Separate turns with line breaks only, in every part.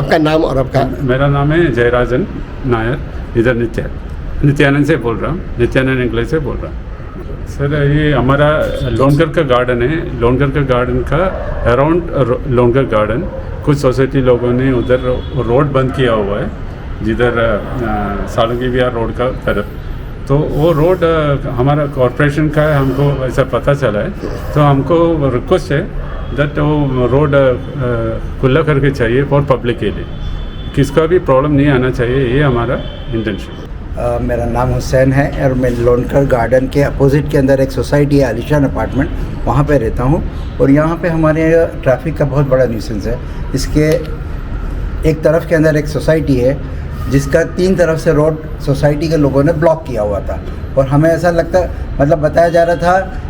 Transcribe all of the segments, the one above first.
आपका नाम और आपका
मेरा नाम है जयराजन नायर। इधर नित्या नित्यानंद से बोल रहा हूँ। नित्यानंद इंग्लिश से बोल रहा हूँ। सर, ये हमारा लोनगर का गार्डन है। लोनगर का गार्डन का अराउंड लोनगर गार्डन। कुछ सोसाइटी लोगों ने उधर रोड बंद किया हुआ है, जिधर सालुंगी विहार रोड का तरफ़। तो वो रोड हमारा कॉरपोरेशन का है, हमको ऐसा पता चला है। तो हमको रिक्वेस्ट है दैट वो रोड खुला करके चाहिए फॉर पब्लिक के लिए। किसका भी प्रॉब्लम नहीं आना चाहिए, ये हमारा इंटेंशन
मेरा नाम हुसैन है और मैं लोनकर गार्डन के अपोजिट के अंदर एक सोसाइटी है, आलिशान अपार्टमेंट वहाँ पे रहता हूँ। और यहाँ पे हमारे ट्रैफ़िक का बहुत बड़ा न्यूसेंस है। इसके एक तरफ़ के अंदर एक सोसाइटी है, जिसका तीन तरफ़ से रोड सोसाइटी के लोगों ने ब्लॉक किया हुआ था। और हमें ऐसा लगता मतलब बताया जा रहा था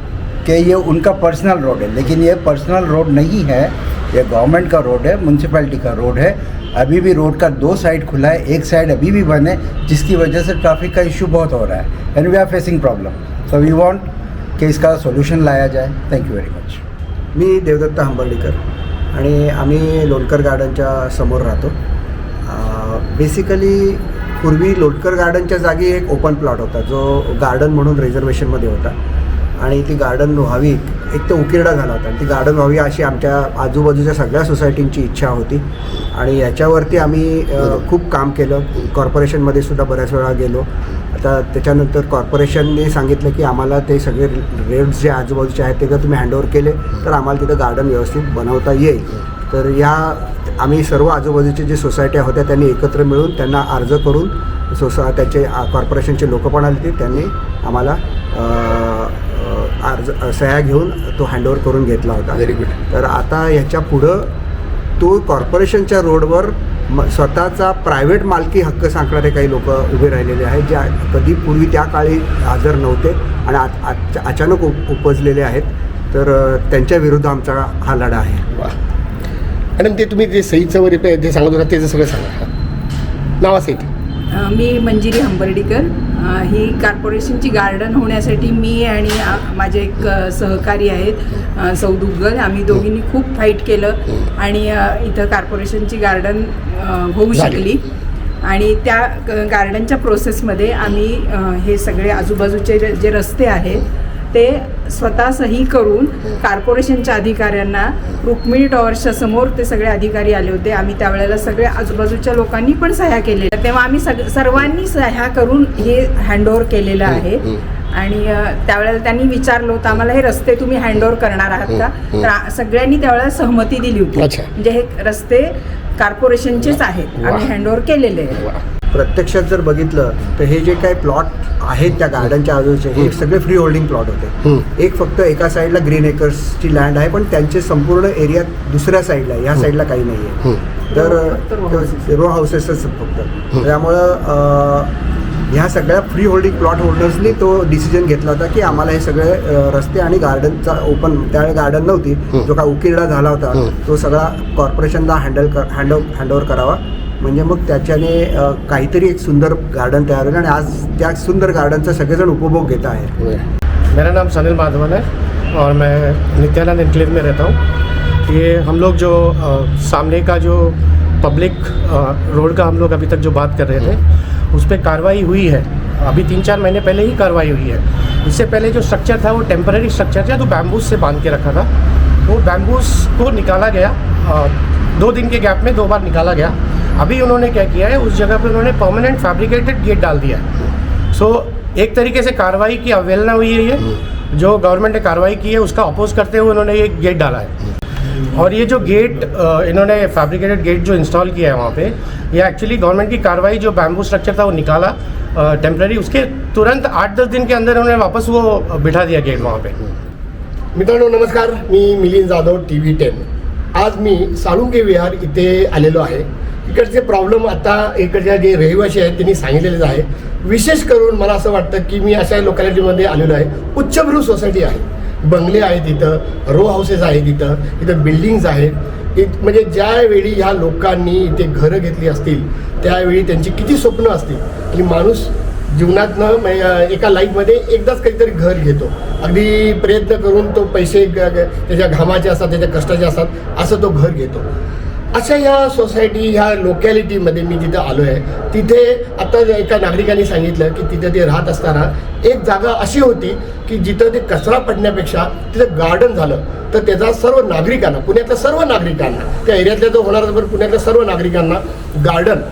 कि ये उनका पर्सनल रोड है। लेकिन ये पर्सनल रोड नहीं है। ये गवर्नमेंट का रोड है म्यूनसिपैलिटी का रोड है। अभी भी रोड का दो साइड खुला है एक साइड अभी भी बंद है जिसकी वजह से ट्रैफिक का इशू बहुत हो रहा है। And we are facing problem so we want कि इसका सोल्यूशन लाया जाए। थैंक यू व्हेरी मच
मी देवदत्त हंबर्डीकर आणि आम्ही लोणकर गार्डनच्या समोर राहतो. बेसिकली पूर्वी लोटकर गार्डनच्या जागी एक ओपन प्लॉट होता जो गार्डन म्हणून रिझर्वेशनमध्ये होता. आणि ती गार्डन व्हावी एक तर उकिरडा झाला होता. आणि ती गार्डन व्हावी अशी आमच्या आजूबाजूच्या सगळ्या सोसायटींची इच्छा होती. आणि याच्यावरती आम्ही खूप काम केलं. कॉर्पोरेशनमध्ये सुद्धा बऱ्याच वेळा गेलो. आता त्याच्यानंतर कॉर्पोरेशनने सांगितलं की आम्हाला ते सगळे रेट्स जे आजूबाजूचे आहेत ते जर तुम्ही हँडओव्हर केले तर आम्हाला तिथं गार्डन व्यवस्थित बनवता येईल. तर या आम्ही सर्व आजूबाजूचे जे सोसायट्या होत्या त्यांनी एकत्र मिळून त्यांना अर्ज करून सोसा त्याचे कॉर्पोरेशनचे लोक पण आले होते त्यांनी आम्हाला अर्ज सह्या घेऊन तो हँडओव्हर करून घेतला होता.
Very good.
तर आता ह्याच्या पुढं तो कॉर्पोरेशनच्या रोडवर म स्वतःचा प्रायव्हेट मालकी हक्क सांगणारे काही लोक उभे राहिलेले आहेत जे कधी पूर्वी त्या काळी हजर नव्हते आणि अचानक उप उपजलेले आहेत. तर त्यांच्या विरुद्ध आमचा हा लढा आहे.
वा. मॅडम ते तुम्ही जे सईचं वगैरे जे सांगत होता त्याचं सगळं सांगा. नावासहित
अ, मी मंजिरी हंबर्डीकर. ही कॉर्पोरेशनची गार्डन होण्यासाठी मी आणि माझे एक सहकारी आहेत सौ दुग्गल आम्ही दोघींनी खूप फाईट केलं आणि इथं कॉर्पोरेशनची गार्डन होऊ. शकली आणि त्या गार्डनच्या प्रोसेसमध्ये आम्ही हे सगळे आजूबाजूचे जे- जे रस्ते आहेत ते स्वतः सही करून कॉर्पोरेशनच्या अधिकाऱ्यांना रुक्मिणी टॉवर्सच्या समोर ते सगळे अधिकारी आले होते. आम्ही त्यावेळेला सगळे आजूबाजूच्या लोकांनी पण सह्या केलेल्या तेव्हा आम्ही सग सर्वांनी सह्या करून हे हँडओव्हर केलेलं आहे. आणि त्यावेळेला त्यांनी विचारलं होतं आम्हाला हे रस्ते तुम्ही हँडओव्हर करणार आहात का? तर सगळ्यांनी त्यावेळेला सहमती दिली होती. म्हणजे हे रस्ते कॉर्पोरेशनचेच आहेत. आम्ही. हँडओव्हर केलेले
प्रत्यक्षात जर बघितलं तर हे जे काही प्लॉट आहेत त्या गार्डनच्या आजूबाजूचे हे सगळे फ्री होल्डिंग प्लॉट होते. एक फक्त एका साईडला ग्रीन एकर्सची लँड आहे पण त्यांचे संपूर्ण एरिया दुसऱ्या साईडला आहे. ह्या साईडला काही नाही आहे तर रो हाऊसेसच फक्त. त्यामुळं ह्या सगळ्या फ्री होल्डिंग प्लॉट होल्डर्सनी तो डिसिजन घेतला होता की आम्हाला हे सगळे रस्ते आणि गार्डनचा ओपन त्यावेळी गार्डन नव्हती. जो काय उकिरडा झाला होता तो सगळा कॉर्पोरेशनला हँडल कर हँड हँडओव्हर करावा. म्हणजे मग त्याच्याने काहीतरी एक सुंदर गार्डन तयार होईल आणि आज त्या सुंदर गार्डनचा सगळेजण उपभोग घेत आहेत.
मेरा नाम सनिल माधवन है और मैं नित्यानंद इनक्लेव में रहता हूँ। ये हम लोग जो सामने का जो पब्लिक रोड का हम लोग अभी तक जो बात कर रहे थे उस पर कार्रवाई हुई है। अभी तीन चार महीने पहले ही कार्रवाई हुई है। इससे पहले जो स्ट्रक्चर था वो टेंपररी स्ट्रक्चर था तो बैम्बूस से बांध के रखा था वो बैम्बूस को निकाला गया दो दिन के गैप में दो बार निकाला गया। अभी उन्होंने क्या किया है उस जगह पे उन्होंने परमानेंट फैब्रिकेटेड गेट डाल दिया है। सो so, एक तरीके से कार्रवाई की अवहेलना हुई है ये। जो गवर्नमेंट ने कार्रवाई की है उसका अपोज करते हुए उन्होंने ये गेट डाला है। और ये जो गेट इन्होंने फैब्रिकेटेड गेट जो इंस्टॉल किया है वहाँ पे ये एक्चुअली गवर्नमेंट की कार्रवाई जो बैम्बू स्ट्रक्चर था वो निकाला टेम्प्रेरी उसके तुरंत आठ दस दिन के अंदर उन्होंने वापस वो बिठा दिया गेट वहाँ पे।
मित्रांनो नमस्कार मी Milind Jadhav T V ten आज मी साळुंगे विहार इथे आलेलो आहे. इकडचे प्रॉब्लेम आता इकडच्या जे रहिवासी आहेत त्यांनी सांगितलेलेच आहे. विशेष करून मला असं वाटतं की मी अशा लोकॅलिटीमध्ये आलेलो आहे. उच्चभ्रू सोसायटी आहे. बंगले आहेत इथं रो हाऊसेस आहेत इथं इथं बिल्डिंग्ज आहेत. इत म्हणजे ज्यावेळी ह्या लोकांनी इथे घरं घेतली असतील त्यावेळी त्यांची किती स्वप्न असतील. की माणूस जीवनातनं म्हणजे, एका लाईफमध्ये एकदाच काहीतरी घर घेतो. अगदी प्रयत्न करून तो पैसे त्याच्या घामाचे असतात त्याच्या कष्टाचे असतात असं तो घर घेतो. अशा ह्या सोसायटी ह्या लोकॅलिटीमध्ये मी जिथं आलो आहे तिथे आता एका नागरिकांनी सांगितलं की तिथं ते राहत असताना एक जागा अशी होती की जिथं ते कचरा पडण्यापेक्षा तिथं गार्डन झालं. तर त्याचा सर्व नागरिकांना पुण्यातल्या सर्व नागरिकांना त्या एरियातल्या जो होणार पण पुण्यातल्या सर्व नागरिकांना गार्डन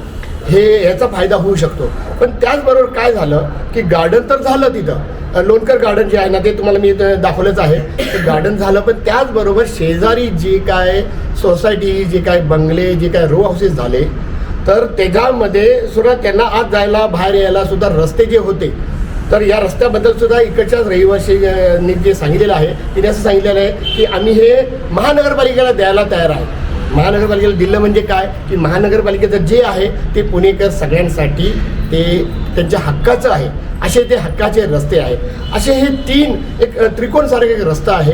हे याचा फायदा होऊ शकतो. पण त्याचबरोबर काय झालं की गार्डन तर झालं तिथं. लोणकर गार्डन जे आहे ना ते तुम्हाला मी दाखवलंच आहे. गार्डन झालं पण त्याचबरोबर शेजारी जे काय सोसायटी जे काय बंगले जे काय रो हाऊसेस झाले तर त्याच्यामध्ये सुद्धा त्यांना आत जायला बाहेर यायला सुद्धा रस्ते जे होते तर या रस्त्याबद्दल सुद्धा इकडच्याच रहिवासींनी जे सांगितलेलं आहे तिने असं सांगितलेलं आहे की आम्ही हे महानगरपालिकेला द्यायला तयार आहे. महानगरपालिकेला दिलं म्हणजे काय? की महानगरपालिकेचं जे आहे ते पुणेकर सगळ्यांसाठी ते त्यांच्या हक्काचं आहे. असे ते हक्काचे रस्ते आहे असे हे तीन एक त्रिकोणसारखे एक रस्ता आहे.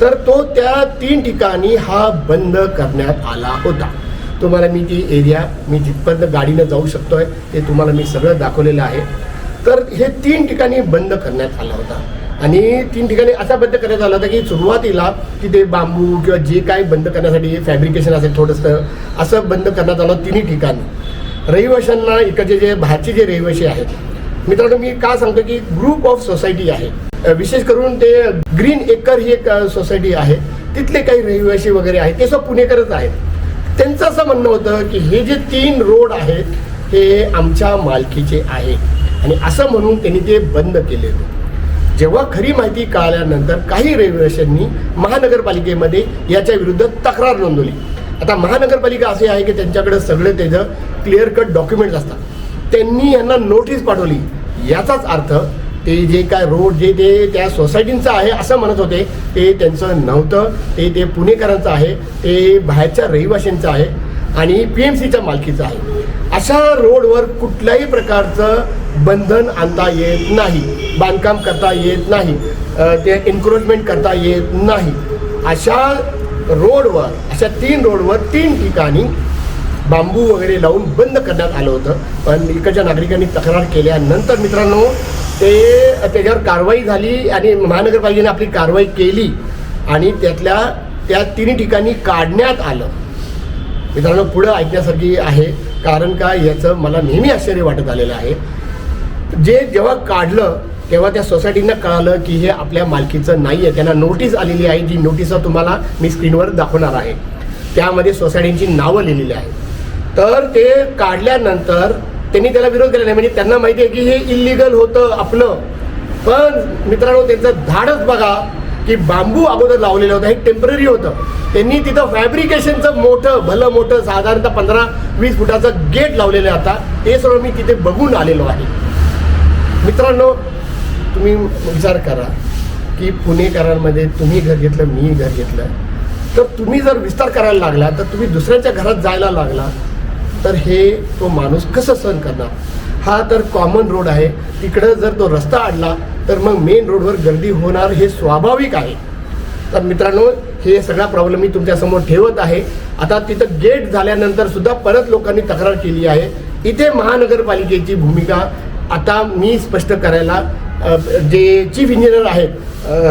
तर तो त्या तीन ठिकाणी हा बंद करण्यात आला होता. तुम्हाला मी ती एरिया मी जिथपर्यंत गाडीनं जाऊ शकतो आहे ते तुम्हाला मी सगळं दाखवलेलं आहे. तर हे तीन ठिकाणी बंद करण्यात आला होता. आणि तीन ठिकाणी असा बंद करण्यात आला होता की सुरुवातीला तिथे बांबू किंवा जे काय बंद करण्यासाठी फॅब्रिकेशन असेल थोडंसं असं बंद करण्यात आलं तिन्ही ठिकाणी. रहिवाशांना इकडचे जे बाहेरचे जे रहिवाशी आहेत मित्रांनो मी का सांगतो की ग्रुप ऑफ सोसायटी आहे. विशेष करून ते ग्रीन एकर ही एक सोसायटी आहे. तिथले काही रहिवासी वगैरे आहेत ते सब पुणेकरच आहेत. त्यांचं असं म्हणणं होतं की हे जे तीन रोड आहेत हे आमच्या मालकीचे आहेत. आणि असं म्हणून त्यांनी ते बंद केले. होते जेव्हा खरी माहिती कळाल्यानंतर काही रहिवाशांनी महानगरपालिकेमध्ये याच्या विरुद्ध तक्रार नोंदवली. आता महानगरपालिका असे आहे की त्यांच्याकडे सगळे त्याचं क्लिअर कट डॉक्युमेंट्स असतात. त्यांनी यांना नोटीस पाठवली. याचाच अर्थ ते जे काय रोड जे ते त्या सोसायटींचं आहे असं म्हणत होते ते त्यांचं नव्हतं. ते ते पुणेकरांचं आहे ते बाहेरच्या रहिवाशांचं आहे आणि पी एम सीच्या मालकीचं आहे. अशा रोडवर कुठल्याही प्रकारचं बंधन आणता येत नाही बांधकाम करता येत नाही ते एन्क्रोचमेंट करता येत नाही. अशा रोडवर अशा तीन रोडवर तीन ठिकाणी बांबू वगैरे लावून बंद करण्यात आलं होतं. पण इकडच्या नागरिकांनी तक्रार केल्यानंतर मित्रांनो ते त्याच्यावर कारवाई झाली आणि महानगरपालिकेने आपली कारवाई केली आणि त्यातल्या त्या तिन्ही ठिकाणी काढण्यात आलं. मित्रांनो पुढं ऐकण्यासारखी आहे. कारण का याचं मला नेहमी आश्चर्य वाटत आलेलं आहे. जे जेव्हा काढलं तेव्हा त्या सोसायटींना कळालं की हे आपल्या मालकीचं नाही आहे त्यांना नोटीस आलेली आहे जी नोटीस तुम्हाला मी स्क्रीनवर दाखवणार आहे. त्यामध्ये सोसायटींची नावं लिहिलेली आहेत. तर ते काढल्यानंतर त्यांनी त्याला विरोध केला नाही. म्हणजे त्यांना माहिती आहे की हे इलिगल होतं आपलं. पण मित्रांनो त्यांचं धाडच बघा की बांबू अगोदर लावलेलं होतं. हे टेंपररी होतं. त्यांनी तिथं फॅब्रिकेशनचं मोठं भलं मोठं साधारणतः पंधरा वीस फुटाचं गेट लावलेलं आहे आता. ते सर्व मी तिथे बघून आलेलो आहे. मित्रांनो तुम्ही विचार करा की पुणेकरांमध्ये तुम्ही घर घेतलं मी घर घेतलं. तर तुम्ही जर विस्तार करायला लागला तर तुम्ही दुसऱ्यांच्या घरात जायला लागला. तर हे तो माणूस कसं सहन करणार? हा तर कॉमन रोड आहे. तिकडं जर तो रस्ता आणला तर मग मेन रोडवर गर्दी होणार हे स्वाभाविक आहे. तर मित्रांनो हे सगळा प्रॉब्लेम मी तुमच्यासमोर ठेवत आहे. आता तिथं गेट झाल्यानंतर सुद्धा परत लोकांनी तक्रार केली आहे. इथे महानगरपालिकेची भूमिका आता मी स्पष्ट करायला जे चीफ इंजिनियर आहेत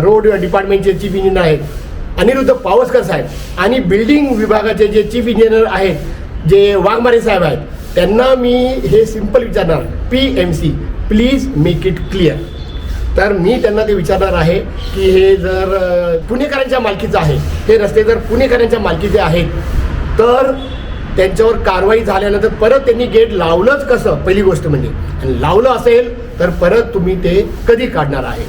रोड डिपार्टमेंटचे चीफ इंजिनियर आहेत अनिरुद्ध पावसकर साहेब आणि बिल्डिंग विभागाचे जे चीफ इंजिनियर आहेत जे वाघमारे साहेब आहेत त्यांना मी हे सिंपल विचारणार. P M C please make it clear तर मी त्यांना ते विचारणार आहे की हे जर पुणेकरांच्या मालकीचं आहे हे रस्ते जर पुणेकरांच्या मालकीचे आहेत तर त्यांच्यावर कारवाई झाल्यानंतर परत त्यांनी गेट लावलंच कसं? पहिली गोष्ट म्हणजे. आणि लावलं असेल तर परत तुम्ही ते कधी काढणार आहे?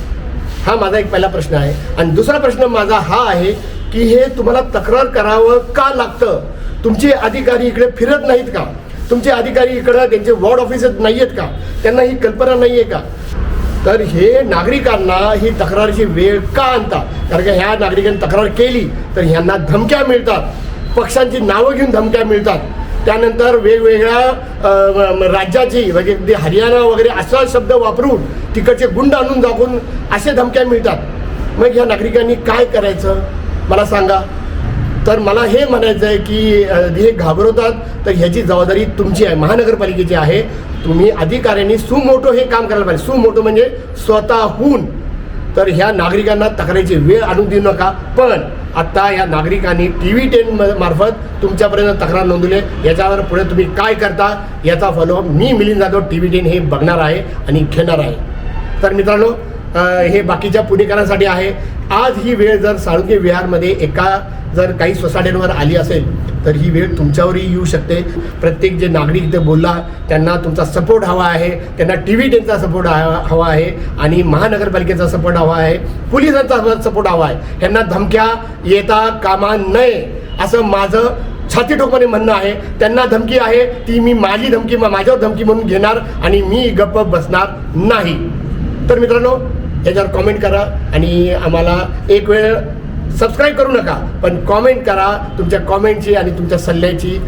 हा माझा एक पहिला प्रश्न आहे. आणि दुसरा प्रश्न माझा हा आहे की हे तुम्हाला तक्रार करावं का लागतं? तुमचे अधिकारी इकडे फिरत नाहीत का? तुमचे अधिकारी इकडं त्यांचे वॉर्ड ऑफिसच नाही आहेत का? त्यांना ही कल्पना नाही आहे का? तर हे नागरिकांना ही तक्रारची वेळ का आणतात कारण का ह्या नागरिकांनी तक्रार केली तर ह्यांना धमक्या मिळतात. पक्षांची नावं घेऊन धमक्या मिळतात. त्यानंतर वेगवेगळ्या राज्याची म्हणजे हरियाणा वगैरे असा शब्द वापरून तिकडचे गुंड आणून दाखवून असे धमक्या मिळतात. मग ह्या नागरिकांनी काय करायचं? मला सांगा. तर मला हे म्हणायचं आहे की हे घाबरवतात तर ह्याची जबाबदारी तुमची आहे. महानगरपालिकेची आहे. तुम्ही अधिकाऱ्यांनी सुमोटो हे काम करायला पाहिजे. सुमोटो म्हणजे स्वतःहून. तर ह्या नागरिकांना तक्रारीची वेळ आणून देऊ नका. पण आत्ता या नागरिकांनी टी व्ही टेन मार्फत तुमच्यापर्यंत तक्रार नोंदवली आहे. याच्यावर पुढे तुम्ही काय करता याचा फॉलोअप मी Milind Jadhav T V ten हे बघणार आहे आणि घेणार आहे. तर मित्रांनो हे बाकीच्या पुणेकरांसाठी आहे. आज ही वेळ जर साळुंके विहारमध्ये एका जर काही सोसायट्यांवर आली असेल तर ही वेळ तुमच्यावरही येऊ शकते. प्रत्येक जे नागरिक इथे बोलला त्यांना तुमचा सपोर्ट हवा आहे. त्यांना टी व्ही टेनचा सपोर्ट हवा आहे. आणि महानगरपालिकेचा सपोर्ट हवा आहे. पोलिसांचा सपोर्ट हवा आहे. ह्यांना धमक्या येता कामा नये असं माझं छाती ठोकपणे म्हणणं आहे. त्यांना धमकी आहे ती मी माझी धमकी माझ्यावर धमकी म्हणून घेणार आणि मी गप्प बसणार नाही. तर मित्रांनो याच्यावर कॉमेंट करा आणि आम्हाला एक वेळ सबस्क्राईब करू नका पण कॉमेंट करा तुमच्या कॉमेंटची आणि तुमच्या सल्ल्याची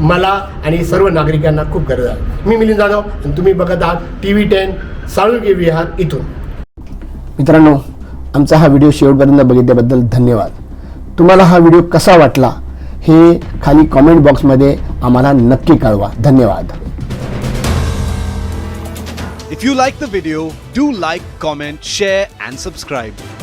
मला आणि सर्व नागरिकांना खूप गरज आहे. मी मिलिंद जाधव आणि तुम्ही बघत आहात T V ten Salunke Vihar इथून. मित्रांनो आमचा हा व्हिडिओ शेवटपर्यंत बघितल्याबद्दल धन्यवाद. तुम्हाला हा व्हिडिओ कसा वाटला हे खाली कॉमेंट बॉक्समध्ये आम्हाला नक्की कळवा. धन्यवाद.
If you like the video, do like, comment, share, and subscribe.